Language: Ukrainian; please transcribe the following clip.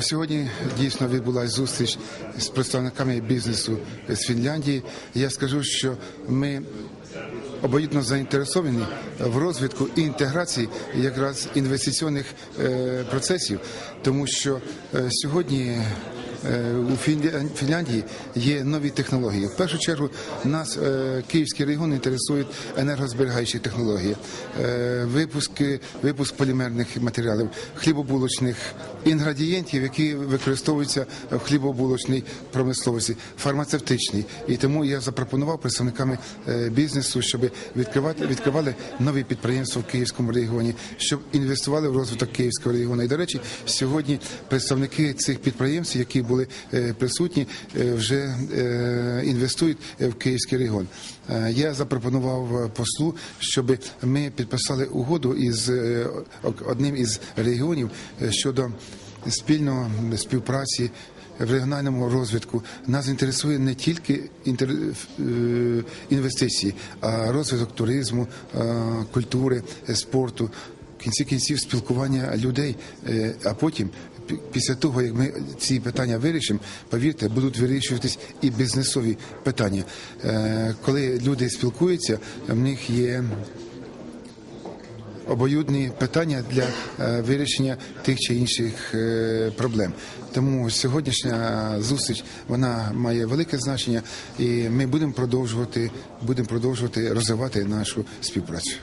Сьогодні дійсно відбулася зустріч з представниками бізнесу з Фінляндії. Я скажу, що ми обоюдно заінтересовані в розвитку і інтеграції якраз інвестиційних е, процесів, тому що е, сьогодні. Е, У Фінля- Фінляндії є нові технології. В першу чергу нас е, київський регіон інтересують енергозберігаючі технології, е, випуски, випуск полімерних матеріалів, хлібобулочних інгредієнтів, які використовуються в хлібобулочній промисловості, фармацевтичній. І тому я запропонував представниками е, бізнесу, щоб відкривати відкривали нові підприємства в Київському регіоні, щоб інвестували в розвиток Київського регіону. І до речі, сьогодні представники цих підприємств, які були е, присутні, е, вже е, інвестують в Київський регіон. Я запропонував послу, щоб ми підписали угоду із одним із регіонів щодо спільної співпраці. В регіональному розвитку нас інтересує не тільки інтер... інвестиції, а розвиток туризму, культури, спорту, в кінці кінців спілкування людей. А потім, після того як ми ці питання вирішимо, повірте, будуть вирішуватись і бізнесові питання. Е, Коли люди спілкуються, в них є обоюдні питання для е, вирішення тих чи інших е, проблем. Тому сьогоднішня зустріч вона має велике значення, і ми будемо продовжувати, будемо продовжувати розвивати нашу співпрацю.